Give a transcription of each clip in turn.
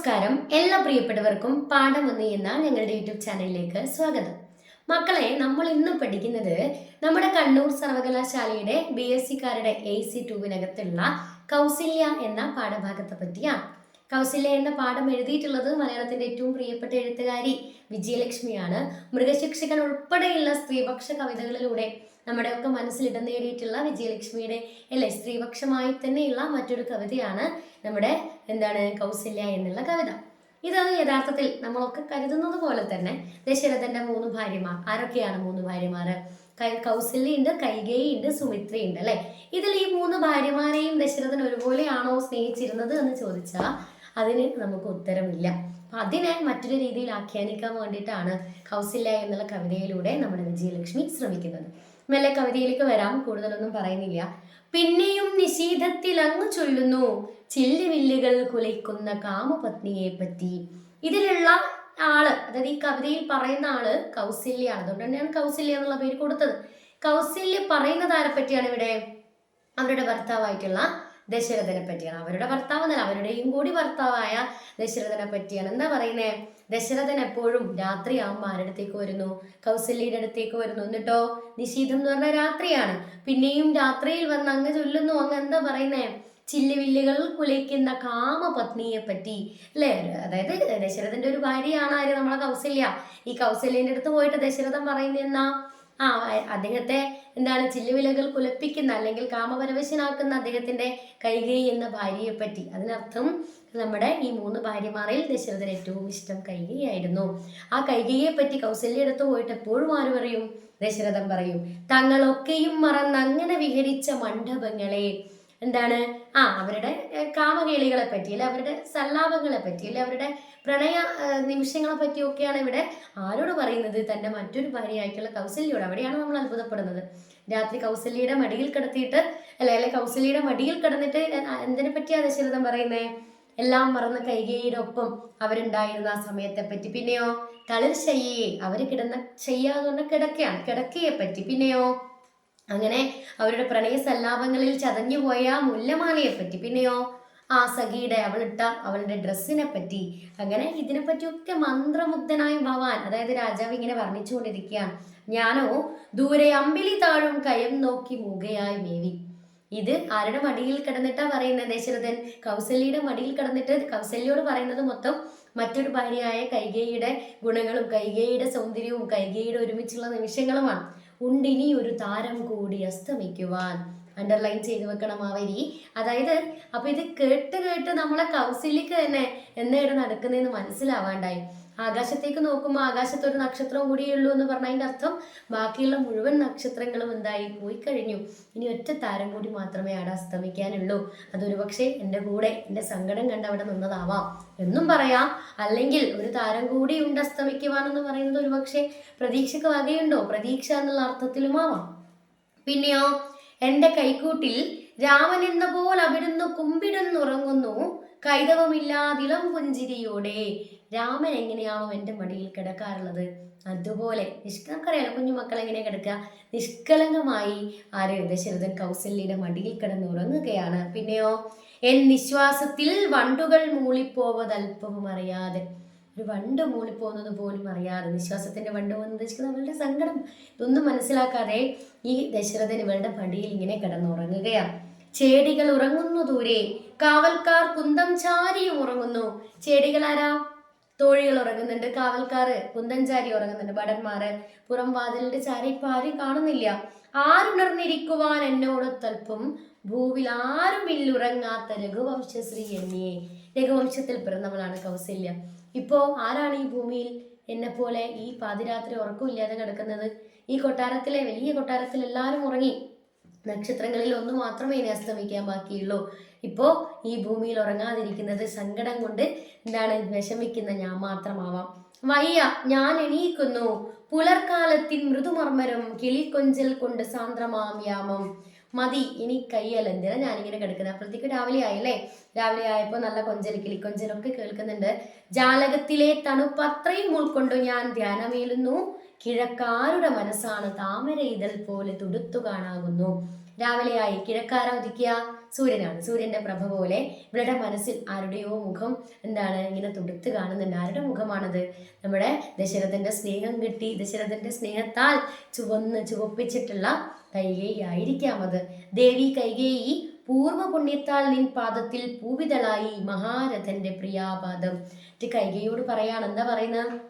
നമസ്കാരം. എല്ലാ പ്രിയപ്പെട്ടവർക്കും പാഠം ഒന്ന് എന്ന ഞങ്ങളുടെ യൂട്യൂബ് ചാനലിലേക്ക് സ്വാഗതം. മക്കളെ നമ്മൾ ഇന്ന് പഠിക്കുന്നത് നമ്മുടെ കണ്ണൂർ സർവകലാശാലയുടെ ബി എസ് സിക്കാരുടെ എ സി ടൂവിനകത്തുള്ള കൗസല്യ എന്ന പാഠഭാഗത്തെ പറ്റിയാണ്. കൗസല്യ എന്ന പാഠം എഴുതിയിട്ടുള്ളത് മലയാളത്തിന്റെ ഏറ്റവും പ്രിയപ്പെട്ട എഴുത്തുകാരി വിജയലക്ഷ്മിയാണ്. മൃഗശിക്ഷകൻ ഉൾപ്പെടെയുള്ള സ്ത്രീപക്ഷ കവിതകളിലൂടെ നമ്മുടെയൊക്കെ മനസ്സിൽ ഇടം നേടിയിട്ടുള്ള വിജയലക്ഷ്മിയുടെ അല്ലെ? സ്ത്രീപക്ഷമായി തന്നെയുള്ള മറ്റൊരു കവിതയാണ് നമ്മുടെ എന്താണ് കൗസല്യ എന്നുള്ള കവിത. ഇത് യഥാർത്ഥത്തിൽ നമ്മളൊക്കെ കരുതുന്നത് പോലെ തന്നെ ദശരഥന്റെ മൂന്ന് ഭാര്യമാർ ആരൊക്കെയാണ് മൂന്ന് ഭാര്യമാർ? കൗസല്യുണ്ട് കൈകേയുണ്ട് സുമിത്രയുണ്ട് അല്ലെ? ഇതിൽ ഈ മൂന്ന് ഭാര്യമാരെയും ദശരഥൻ ഒരുപോലെയാണോ സ്നേഹിച്ചിരുന്നത് എന്ന് ചോദിച്ചാൽ അതിന് നമുക്ക് ഉത്തരമില്ല. അപ്പൊ അതിനെ മറ്റൊരു രീതിയിൽ ആഖ്യാനിക്കാൻ വേണ്ടിയിട്ടാണ് കൗസില്ല എന്നുള്ള കവിതയിലൂടെ നമ്മുടെ വിജയലക്ഷ്മി ശ്രമിക്കുന്നത്. മെല്ലെ കവിതയിലേക്ക് വരാം കൂടുതലൊന്നും പറയുന്നില്ല. പിന്നെയും നിഷീധത്തിൽ അങ്ങ് ചൊല്ലുന്നു. ചില്ലുവില്ലുകൾ കുലയ്ക്കുന്ന കാമപത്നിയെ പറ്റി ഇതിലുള്ള ആൾ അതായത് ഈ കവിതയിൽ പറയുന്ന ആൾ കൗസല്യാണ് അതുകൊണ്ട് തന്നെയാണ് കൗസല്യ എന്നുള്ള പേര് കൊടുത്തത്. കൗസല്യ പറയുന്നത് ആരെ പറ്റിയാണ് ഇവിടെ? അവരുടെ ഭർത്താവായിട്ടുള്ള ദശരഥനെ പറ്റിയാണ് അവരുടെ ഭർത്താവ് എന്നല്ല അവരുടെയും കൂടി ഭർത്താവായ ദശരഥനെ പറ്റിയാണ് എന്താ പറയുന്നേ? ദശരഥൻ എപ്പോഴും രാത്രി ആകുമ്പോൾ ആരുടെ വരുന്നു? കൗസല്യയുടെ അടുത്തേക്ക് വരുന്നു. എന്നിട്ടോ? നിശീതം എന്ന് പറഞ്ഞാൽ രാത്രിയാണ്. പിന്നെയും രാത്രിയിൽ വന്ന് അങ്ങ് ചൊല്ലുന്നു. അങ്ങ് എന്താ പറയുന്നേ? ചില്ലുവില്ലുകൾ കുലയ്ക്കുന്ന കാമപത്നിയെ പറ്റി അല്ലേ? അതായത് ദശരഥന്റെ ഒരു ഭാര്യയാണ് ആര്? നമ്മളെ കൗസല്യ. ഈ കൗസല്യന്റെ അടുത്ത് പോയിട്ട് ദശരഥൻ പറയുന്ന എന്നാ? ആ അദ്ദേഹത്തെ എന്താണ് ചില്ലുവിലകൾ കുലപ്പിക്കുന്ന അല്ലെങ്കിൽ കാമപരവശനാക്കുന്ന അദ്ദേഹത്തിന്റെ കൈകൈ എന്ന ഭാര്യയെ പറ്റി അതിനർത്ഥം നമ്മുടെ ഈ മൂന്ന് ഭാര്യമാരിൽ ദശരഥൻ ഏറ്റവും ഇഷ്ടം കൈകൈയായിരുന്നു. ആ കൈകൈയെ പറ്റി കൗസല്യ അടുത്ത് പോയിട്ട് എപ്പോഴും ആര് പറയും? ദശരഥൻ പറയും തങ്ങളൊക്കെയും മറന്ന് അങ്ങനെ വിഹരിച്ച മണ്ഡപങ്ങളെ എന്താണ്? ആ അവരുടെ കാമകേളികളെ പറ്റി അല്ലെ അവരുടെ സല്ലാപങ്ങളെ പറ്റി അല്ലെ അവരുടെ പ്രണയ നിമിഷങ്ങളെ പറ്റിയൊക്കെയാണ് ഇവിടെ ആരോട് പറയുന്നത്? തന്റെ മറ്റൊരു ഭാര്യയായിട്ടുള്ള കൗസല്യോട് അവിടെയാണ് നമ്മൾ അത്ഭുതപ്പെടുന്നത്. രാത്രി കൗസല്യയുടെ മടിയിൽ കിടത്തിയിട്ട് അല്ലെ അല്ലെ കൗസല്യയുടെ മടിയിൽ കിടന്നിട്ട് എന്തിനെ പറ്റിയാ ദശരഥം പറയുന്നേ? എല്ലാം മറന്ന് കൈകേയുടെ ഒപ്പം അവരുണ്ടായിരുന്ന ആ സമയത്തെ പറ്റി. പിന്നെയോ തളിർ ശയ്യയെ അവർ കിടന്ന ചെയ്യാതെ കിടക്കയാണ്. കിടക്കയെ പറ്റി. പിന്നെയോ അങ്ങനെ അവരുടെ പ്രണയ സല്ലാപങ്ങളിൽ ചതഞ്ഞുപോയ മുല്ലമാലയെ പറ്റി പിന്നെയോ ആ സഖിയുടെ അവളിട്ട അവളുടെ ഡ്രസ്സിനെ പറ്റി അങ്ങനെ ഇതിനെ പറ്റിയൊക്കെ മന്ത്രമുഗ്ധനായ ഭവാൻ അതായത് രാജാവ് ഇങ്ങനെ വർണിച്ചുകൊണ്ടിരിക്കുകയാണ്. ഞാനോ ദൂരെ അമ്പിളി താഴും കയം നോക്കി മുഖയായി മേവി. ഇത് ആരുടെ മടിയിൽ കിടന്നിട്ടാ പറയുന്നത് ദശരഥൻ? കൗസല്യയുടെ മടിയിൽ കിടന്നിട്ട് കൗസല്യോട് പറയുന്നത് മൊത്തം മറ്റൊരു ഭാര്യയായ കൈകേയുടെ ഗുണങ്ങളും കൈകേയുടെ സൗന്ദര്യവും കൈകേയുടെ ഒരുമിച്ചുള്ള നിമിഷങ്ങളുമാണ്. ഉണ്ടിനി ഒരു താരം കൂടി അസ്തമിക്കുവാൻ അണ്ടർലൈൻ ചെയ്ത് വെക്കണം ആ വരി അതായത് അപ്പൊ ഇത് കേട്ട് കേട്ട് നമ്മളെ കൗൺസിലിക്ക് തന്നെ എന്നേടെ നടക്കുന്നതെന്ന് മനസ്സിലാവാണ്ടായി. ആകാശത്തേക്ക് നോക്കുമ്പോൾ ആകാശത്ത് ഒരു നക്ഷത്രം കൂടിയേ ഉള്ളൂ എന്ന് പറഞ്ഞതിന്റെ അർത്ഥം ബാക്കിയുള്ള മുഴുവൻ നക്ഷത്രങ്ങളും എന്തായി? പോയി കഴിഞ്ഞു. ഇനി ഒറ്റ താരം കൂടി മാത്രമേ അവിടെ അസ്തമിക്കാനുള്ളൂ. അതൊരു പക്ഷേ എന്റെ കൂടെ എന്റെ സങ്കടം കണ്ട് അവിടെ നിന്നതാവാം. എന്നും പറയാം. അല്ലെങ്കിൽ ഒരു താരം കൂടി ഉണ്ട് അസ്തമിക്കുവാനെന്ന് പറയുന്നത് ഒരു പക്ഷേ പ്രതീക്ഷക്ക് വകയുണ്ടോ? പ്രതീക്ഷ എന്നുള്ള അർത്ഥത്തിലുമാവാം. പിന്നെയോ എന്റെ കൈക്കൂട്ടിൽ രാമൻ എന്ന പോലെ അവിടുന്ന് കുമ്പിടുന്നുറങ്ങുന്നു. കൈതവമില്ലാതിളം പുഞ്ചിരിയോടെ രാമൻ എങ്ങനെയാണോ എന്റെ മടിയിൽ കിടക്കാറുള്ളത്? അതുപോലെ നിഷ്കർക്കറിയാലോ കുഞ്ഞുമക്കൾ എങ്ങനെ കിടക്കുക? നിഷ്കളങ്കമായി ആര് ദശരഥൻ കൗസല്യയുടെ മടിയിൽ കിടന്നുറങ്ങുകയാണ്. പിന്നെയോ എൻ നിശ്വാസത്തിൽ വണ്ടുകൾ മൂളിപ്പോവത് അല്പവും അറിയാതെ. ഒരു വണ്ട് മൂളിപ്പോകുന്നത് പോലും അറിയാതെ. നിശ്വാസത്തിന്റെ വണ്ട് പോകുന്നത് അവരുടെ അവളുടെ സങ്കടം. ഇതൊന്നും മനസ്സിലാക്കാതെ ഈ ദശരഥൻ ഇവളുടെ മടിയിൽ ഇങ്ങനെ കിടന്നുറങ്ങുകയാണ്. ചേടികൾ ഉറങ്ങുന്നു ദൂരെ. കാവൽക്കാർ കുന്തം ചാരിയും ഉറങ്ങുന്നു. ചേടികൾ ആരാ? തോഴികൾ ഉറങ്ങുന്നുണ്ട് കാവൽക്കാര് കുന്തൻചാരി ഉറങ്ങുന്നുണ്ട് ഭടന്മാര്. പുറം വാതിലിന്റെ ചാരി ഇപ്പൊ ആരും കാണുന്നില്ല. ആരുണർന്നിരിക്കുവാൻ എന്നോടൊത്തൽപ്പം ഭൂവിൽ ആരും ഇല്ലുറങ്ങാത്ത രഘുവംശശ്രീ എന്നിയെ രഘുവംശത്തിൽ പിറന്നവളാണ് കൗസല്യ. ഇപ്പോ ആരാണ് ഈ ഭൂമിയിൽ എന്നെ പോലെ ഈ പാതിരാത്രി ഉറക്കമില്ലാതെ കിടക്കുന്നത്? ഈ കൊട്ടാരത്തിലെ വലിയ കൊട്ടാരത്തിൽ എല്ലാവരും ഉറങ്ങി. നക്ഷത്രങ്ങളിൽ ഒന്ന് മാത്രമേ ഇനി അസ്തമിക്കാൻ ബാക്കിയുള്ളൂ. ഇപ്പോ ഈ ഭൂമിയിൽ ഉറങ്ങാതിരിക്കുന്നത് സങ്കടം കൊണ്ട് എന്താണ് വിഷമിക്കുന്ന ഞാൻ മാത്രമാവാം. വയ്യ ഞാൻ എണീക്കുന്നു. പുലർക്കാലത്തിൻ മൃദുമർമ്മരം കിളിക്കൊഞ്ചൽ കൊണ്ട് സാന്ദ്രമാം യാമം. മതി ഇനി കയ്യല്ല എന്തിനാ ഞാനിങ്ങനെ കിടക്കുന്നത്? അപ്പോഴത്തേക്ക് രാവിലെ ആയില്ലേ രാവിലെ ആയപ്പോൾ നല്ല കൊഞ്ചൽ കിളിക്കൊഞ്ചലൊക്കെ കേൾക്കുന്നുണ്ട്. ജാലകത്തിലെ തണുപ്പ് അത്രയും ഉൾക്കൊണ്ടു ഞാൻ ധ്യാനമേലുന്നു. കിഴക്കാരുടെ മനസ്സാണ് താമര ഇതൽ പോലെ തുടുത്തു കാണാകുന്നു. രാവിലെയായി കിഴക്കാര ഉദിക്കുക. സൂര്യനാണ്. സൂര്യന്റെ പ്രഭ പോലെ ഇവരുടെ മനസ്സിൽ ആരുടെയോ മുഖം എന്താണ്? ഇങ്ങനെ തുടുത്ത് കാണുന്നുണ്ട്. ആരുടെ മുഖമാണത്? നമ്മുടെ ദശരഥന്റെ സ്നേഹം കിട്ടി. ദശരഥന്റെ സ്നേഹത്താൽ ചുവന്ന് ചുവപ്പിച്ചിട്ടുള്ള കൈകേയി ആയിരിക്കാം അത് ദേവി കൈകേയി പൂർവ പുണ്യത്താൽ നിൻ പാദത്തിൽ പൂവിതളായി മഹാരഥന്റെ പ്രിയാപാദം. കൈകേയോട് പറയാണ്. എന്താ പറയുന്നത്?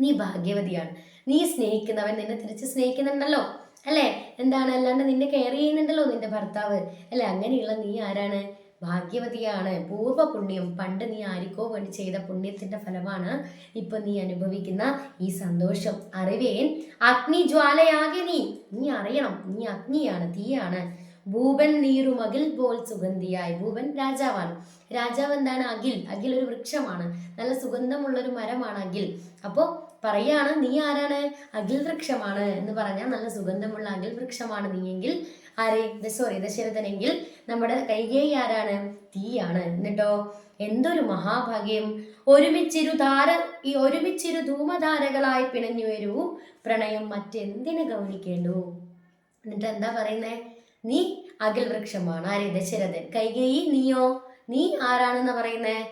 നീ ഭാഗ്യവതിയാണ്. നീ സ്നേഹിക്കുന്നവൻ നിന്നെ തിരിച്ച് സ്നേഹിക്കുന്നുണ്ടല്ലോ. അല്ലേ? എന്താണ്? അല്ലാണ്ട് നിന്നെ കെയർ ചെയ്യുന്നുണ്ടല്ലോ നിന്റെ ഭർത്താവ്. അല്ലെ? അങ്ങനെയുള്ള നീ ആരാണ്? ഭാഗ്യവതിയാണ്. പൂർവ പുണ്യം പണ്ട് നീ ആരിക്കോ വേണ്ടി ചെയ്ത പുണ്യത്തിന്റെ ഫലമാണ് ഇപ്പൊ നീ അനുഭവിക്കുന്ന ഈ സന്തോഷം. അറിവേൻ അഗ്നി ജ്വാലയാകെ നീ. നീ അറിയണം. നീ അഗ്നിയാണ് തീയാണ്. ഭൂപൻ നീറും അകിൽ പോൽ സുഗന്ധിയായി. ഭൂപൻ രാജാവാണ്. രാജാവ് എന്താണ്? അകിൽ. അകിൽ ഒരു വൃക്ഷമാണ്. നല്ല സുഗന്ധമുള്ള ഒരു മരമാണ് അകിൽ. അപ്പോൾ പറയാണ് നീ ആരാണ്? അഖിൽ വൃക്ഷമാണ് എന്ന് പറഞ്ഞാൽ നല്ല സുഗന്ധമുള്ള അഖിൽ വൃക്ഷമാണ് നീയെങ്കിൽ ആരെ? സോറി ദശരഥനെങ്കിൽ നമ്മുടെ കൈകേയി ആരാണ്? തീയാണ്. എന്നിട്ടോ? എന്തൊരു മഹാഭാഗ്യം. ഒരുമിച്ചിരു ധാര ഈ ഒരുമിച്ചിരു ധൂമധാരകളായി പിണഞ്ഞു വരൂ. പ്രണയം മറ്റെന്തിനു ഗൗനിക്കേണ്ടു? എന്നിട്ട് എന്താ പറയുന്നേ? നീ അഖിൽ വൃക്ഷമാണ് ആരെ ദശരഥൻ കൈകേയി നീയോ? നീ ആരാണെന്ന് പറയുന്നേ?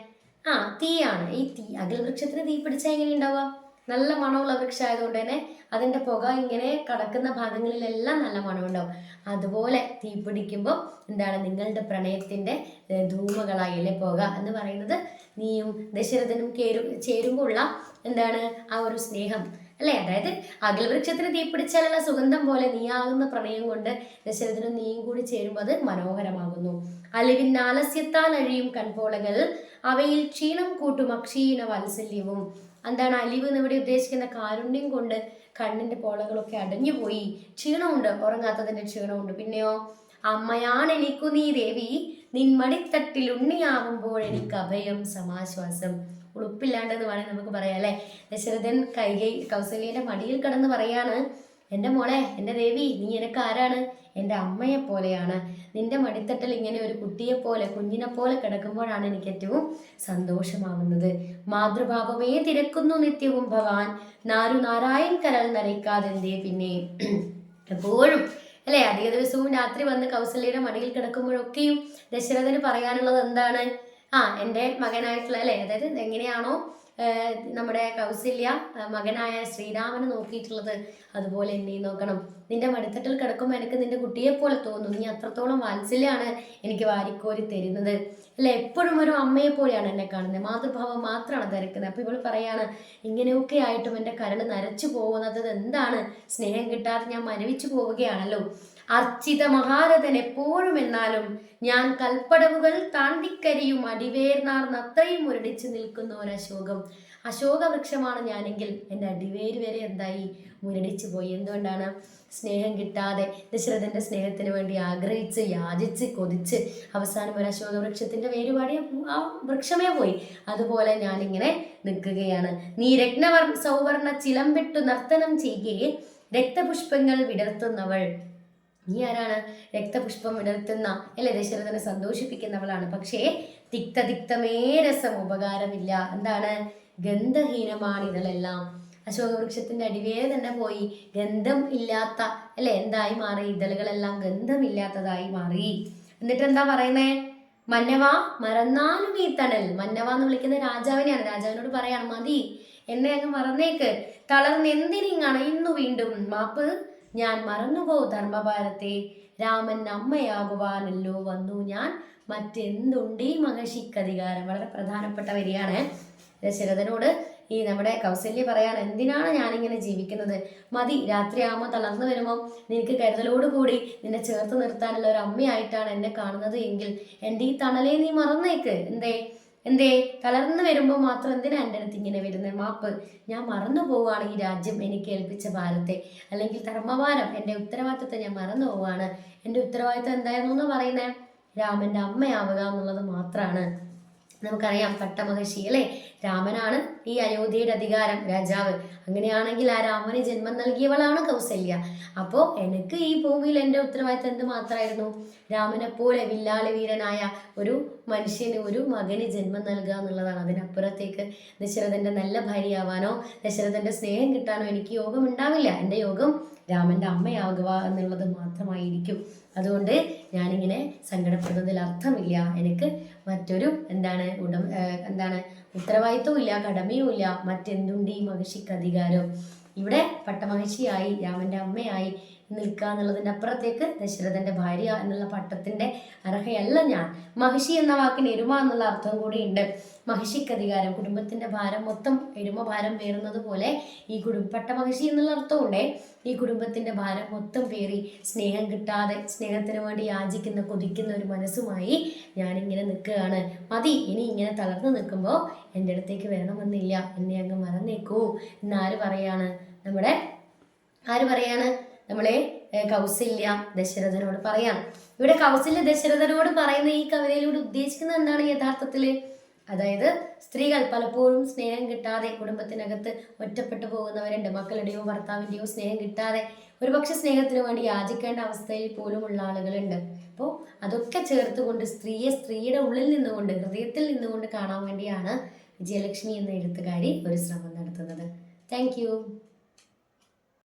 ആ തീയാണ്. ഈ തീ അഖിൽ വൃക്ഷത്തിന് തീ പിടിച്ചാൽ എങ്ങനെ ഉണ്ടാവുക? നല്ല മണമുള്ള വൃക്ഷമായതുകൊണ്ട് തന്നെ അതിന്റെ പുക ഇങ്ങനെ കടക്കുന്ന ഭാഗങ്ങളിലെല്ലാം നല്ല മണമുണ്ടാവും. അതുപോലെ തീ പിടിക്കുമ്പോൾ എന്താണ് നിങ്ങളുടെ പ്രണയത്തിന്റെ ധൂമകളായി അല്ലെ പുക എന്ന് പറയുന്നത് നീയും ദശരഥനും കേരു ചേരുമ്പോൾ ഉള്ള എന്താണ് ആ ഒരു സ്നേഹം അല്ലേ? അതായത് അകൽവൃക്ഷത്തിന് വൃക്ഷത്തിന് പിടിച്ചാലുള്ള സുഗന്ധം പോലെ നീയാകുന്ന പ്രണയം കൊണ്ട് ദശരഥനും നീയും കൂടി ചേരുമ്പോൾ അത് മനോഹരമാകുന്നു. അലിവിൻ ആലസ്യത്താൽ അഴിയും കൺപോളകൾ അവയിൽ ക്ഷീണം കൂട്ടും അക്ഷീണ വാത്സല്യവും. എന്താണ് അലിവ് എന്ന് ഇവിടെ ഉദ്ദേശിക്കുന്ന കാരുണ്യം കൊണ്ട് കണ്ണിന്റെ പോളകളൊക്കെ അടഞ്ഞുപോയി ക്ഷീണമുണ്ട് ഉറങ്ങാത്തതിന്റെ ക്ഷീണമുണ്ട്. പിന്നെയോ അമ്മയാണ് എനിക്കു നീ ദേവി. നിൻമടിത്തട്ടിൽ ഉണ്ണിയാവുമ്പോൾ എനിക്ക് അഭയം സമാശ്വാസം. ഉളുപ്പില്ലാണ്ടെന്ന് വേണേൽ നമുക്ക് പറയാം അല്ലെ? ദശരഥൻ കൈകൈ കൗസല്യന്റെ മടിയിൽ കടന്ന് പറയാണ് എന്റെ മോളെ എന്റെ ദേവി നീ എനക്ക് ആരാണ് എന്റെ അമ്മയെ പോലെയാണ്. നിന്റെ മടിത്തട്ടിൽ ഇങ്ങനെ ഒരു കുട്ടിയെ പോലെ കുഞ്ഞിനെ പോലെ കിടക്കുമ്പോഴാണ് എനിക്ക് ഏറ്റവും സന്തോഷമാകുന്നത് മാതൃഭാവമേ തിരക്കുന്നു നിത്യവും ഭഗവാൻ. നാരു നാരായൺ കരൾ നനയ്ക്കാതെന്തേ പിന്നെ? എപ്പോഴും അല്ലേ? അധിക ദിവസവും രാത്രി വന്ന് കൗസല്യയുടെ മടിയിൽ കിടക്കുമ്പോഴൊക്കെയും ദശരഥന് പറയാനുള്ളത് എന്താണ്? ആ എന്റെ മകനായിട്ടുള്ള അല്ലേ? അതായത് എങ്ങനെയാണോ നമ്മുടെ കൗസല്യ മകനായ ശ്രീരാമനെ നോക്കിയിട്ടുള്ളത് അതുപോലെ എന്നെ നോക്കണം. നിന്റെ മടിത്തട്ടിൽ കിടക്കുമ്പോൾ എനിക്ക് നിന്റെ കുട്ടിയെ പോലെ തോന്നും. നീ അത്രത്തോളം വാത്സല്യമാണ് എനിക്ക് വാരിക്കോരി തരുന്നത്. അല്ല? എപ്പോഴും ഒരു അമ്മയെ പോലെയാണ് എന്നെ കാണുന്നത്. മാതൃഭാവം മാത്രമാണ് തിരക്കുന്നത് അപ്പൊ ഇവൾ പറയാണ് ഇങ്ങനെയൊക്കെ ആയിട്ടും എന്റെ കരട് നരച്ചു പോകുന്നത് എന്താണ്? സ്നേഹം കിട്ടാതെ ഞാൻ മരവിച്ചു പോവുകയാണല്ലോ. അർച്ചിത മഹാരഥൻ എപ്പോഴും എന്നാലും ഞാൻ കൽപ്പടവുകൾ താണ്ടിക്കരിയും അടിവേർന്നാർന്ന് അത്രയും മുരടിച്ചു നിൽക്കുന്ന ഒരു അശോകം അശോക വൃക്ഷമാണ് ഞാനെങ്കിൽ എന്റെ അടിവേര് വരെ എന്തായി? മുരടിച്ചു പോയി. എന്തുകൊണ്ടാണ്? സ്നേഹം കിട്ടാതെ ദശരഥന്റെ സ്നേഹത്തിന് വേണ്ടി ആഗ്രഹിച്ച് യാചിച്ച് കൊതിച്ച് അവസാനം ഒരു അശോക വൃക്ഷത്തിന്റെ പാടി ആ വൃക്ഷമേ പോയി. അതുപോലെ ഞാനിങ്ങനെ നിൽക്കുകയാണ്. നീ രത്നവർ സൗവർണ ചിലമ്പിട്ടു നർത്തനം ചെയ്യുകയെ രക്തപുഷ്പങ്ങൾ വിടർത്തുന്നവൾ നീ ആരാണ് രക്തപുഷ്പം വിടർത്തുന്ന അല്ലെ? ദശരഥനെ സന്തോഷിപ്പിക്കുന്നവളാണ്. പക്ഷേ തിക്തതിക്തമേ രസം ഉപകാരമില്ല എന്താണ്? ഗന്ധഹീനമാണ് ഇതളെല്ലാം അശോകവൃക്ഷത്തിന്റെ അടിവേ തന്നെ പോയി. ഗന്ധം ഇല്ലാത്ത അല്ലെ? എന്തായി മാറി? ഇതളുകളെല്ലാം ഗന്ധമില്ലാത്തതായി മാറി. എന്നിട്ട് എന്താ പറയുന്നേ? മന്നവ മറന്നാലും ഈ തണൽ. മന്നവ എന്ന് വിളിക്കുന്ന രാജാവിനെയാണ്. രാജാവിനോട് പറയാണ് മതി എന്നെ അങ്ങ് മറന്നേക്ക്. തളർന്ന് ഇന്നു വീണ്ടും? മാപ്പ് ഞാൻ മറന്നുപോ ധർമ്മഭാരത്തെ. രാമൻ അമ്മയാകുവാനല്ലോ വന്നു ഞാൻ. മറ്റെന്തുണ്ട് ഈ മഹർഷിക്ക് അധികാരം വളരെ പ്രധാനപ്പെട്ട വരിയാണ് ദശരഥനോട്. ഈ നമ്മുടെ കൗസല്യ പറയാൻ എന്തിനാണ് ഞാനിങ്ങനെ ജീവിക്കുന്നത്? മതി രാത്രിയാകുമ്പോൾ തളർന്നു വരുമ്പോൾ നിനക്ക് കരുതലോട് കൂടി നിന്നെ ചേർത്ത് നിർത്താനുള്ള ഒരു അമ്മയായിട്ടാണ് എന്നെ കാണുന്നത് എങ്കിൽ. എന്റെ ഈ തണലേ നീ മറന്നേക്ക്. എന്തേ? എന്തേ? തളർന്നു വരുമ്പോൾ മാത്രം എന്തിനാ എന്റെ അടുത്ത് ഇങ്ങനെ വരുന്നത് മാപ്പ്. ഞാൻ മറന്നു പോവുകയാണ് ഈ രാജ്യം എനിക്ക് ഏൽപ്പിച്ച ഭാരത്തെ. അല്ലെങ്കിൽ ധർമ്മഭാരം എന്റെ ഉത്തരവാദിത്തത്തെ ഞാൻ മറന്നു പോവുകയാണ്. എന്റെ ഉത്തരവാദിത്വം എന്തായിരുന്നു എന്ന് പറയുന്നത് രാമന്റെ അമ്മയാവുക എന്നുള്ളത് മാത്രമാണ് നമുക്കറിയാം പട്ടമഹർഷി അല്ലേ? രാമനാണ് ഈ അയോധ്യയുടെ അധികാരം രാജാവ്. അങ്ങനെയാണെങ്കിൽ ആ രാമന് ജന്മം നൽകിയവളാണ് കൗസല്യ. അപ്പോൾ എനിക്ക് ഈ ഭൂമിയിൽ എന്റെ ഉത്തരവാദിത്തം എന്ത് മാത്രമായിരുന്നു? രാമനെ പോലെ വില്ലാളി വീരനായ ഒരു മനുഷ്യന് ഒരു മകന് ജന്മം നൽകുക എന്നുള്ളതാണ്. അതിനപ്പുറത്തേക്ക് ദശരഥന്റെ നല്ല ഭാര്യയാവാനോ ദശരഥന്റെ സ്നേഹം കിട്ടാനോ എനിക്ക് യോഗം ഉണ്ടാവില്ല. എന്റെ യോഗം രാമന്റെ അമ്മയാകുക എന്നുള്ളത് മാത്രമായിരിക്കും. അതുകൊണ്ട് ഞാനിങ്ങനെ സങ്കടപ്പെടുന്നതിൽ അർത്ഥമില്ല. എനിക്ക് മറ്റൊരു എന്താണ് ഉടം എന്താണ് ഉത്തരവാദിത്വവും ഇല്ല കടമയും ഇല്ല. മറ്റെന്തുണ്ട് ഈ മഹിഷിക്ക് അധികാരം? ഇവിടെ പട്ടമഹിഷിയായി രാമന്റെ അമ്മയായി. നിൽക്കുക എന്നുള്ളതിന്റെ അപ്പുറത്തേക്ക് ദശരഥന്റെ ഭാര്യ എന്നുള്ള പട്ടത്തിന്റെ അർഹയല്ല ഞാൻ. മഹിഷി എന്ന വാക്കിന് എരുമ എന്നുള്ള അർത്ഥം കൂടിയുണ്ട്. മഹിഷിക്ക് അധികാരം കുടുംബത്തിന്റെ ഭാരം മൊത്തം എരുമ ഭാരം പേറുന്നത് പോലെ ഈ കുടുംബ പട്ടമഹിഷി എന്നുള്ള അർത്ഥമുണ്ടേ ഈ കുടുംബത്തിന്റെ ഭാരം മൊത്തം പേറി സ്നേഹം കിട്ടാതെ സ്നേഹത്തിന് വേണ്ടി യാചിക്കുന്ന കൊതിക്കുന്ന ഒരു മനസ്സുമായി ഞാനിങ്ങനെ നിൽക്കുകയാണ്. മതി ഇനി ഇങ്ങനെ തളർന്നു നിൽക്കുമ്പോൾ എന്റെ അടുത്തേക്ക് വരണമെന്നില്ല. എന്നെ അങ്ങ് മറന്നേക്കൂ. എന്നാര് പറയാണ്? നമ്മുടെ ആര് പറയാണ്? നമ്മളെ കൗസല്യ ദശരഥനോട് പറയാം. ഇവിടെ കൗസല്യ ദശരഥനോട് പറയുന്ന ഈ കവിതയിലൂടെ ഉദ്ദേശിക്കുന്നത് എന്താണ് യഥാർത്ഥത്തിൽ അതായത് സ്ത്രീകൾ പലപ്പോഴും സ്നേഹം കിട്ടാതെ കുടുംബത്തിനകത്ത് ഒറ്റപ്പെട്ടു പോകുന്നവരുണ്ട്. മക്കളുടെയോ ഭർത്താവിന്റെയോ സ്നേഹം കിട്ടാതെ ഒരുപക്ഷെ സ്നേഹത്തിന് വേണ്ടി യാചിക്കേണ്ട അവസ്ഥയിൽ പോലുമുള്ള ആളുകളുണ്ട്. അപ്പോൾ അതൊക്കെ ചേർത്തുകൊണ്ട് സ്ത്രീയെ സ്ത്രീയുടെ ഉള്ളിൽ നിന്നുകൊണ്ട് ഹൃദയത്തിൽ നിന്നുകൊണ്ട് കാണാൻ വേണ്ടിയാണ് വിജയലക്ഷ്മി എന്ന എഴുത്തുകാരി ഒരു ശ്രമം നടത്തുന്നത്. താങ്ക്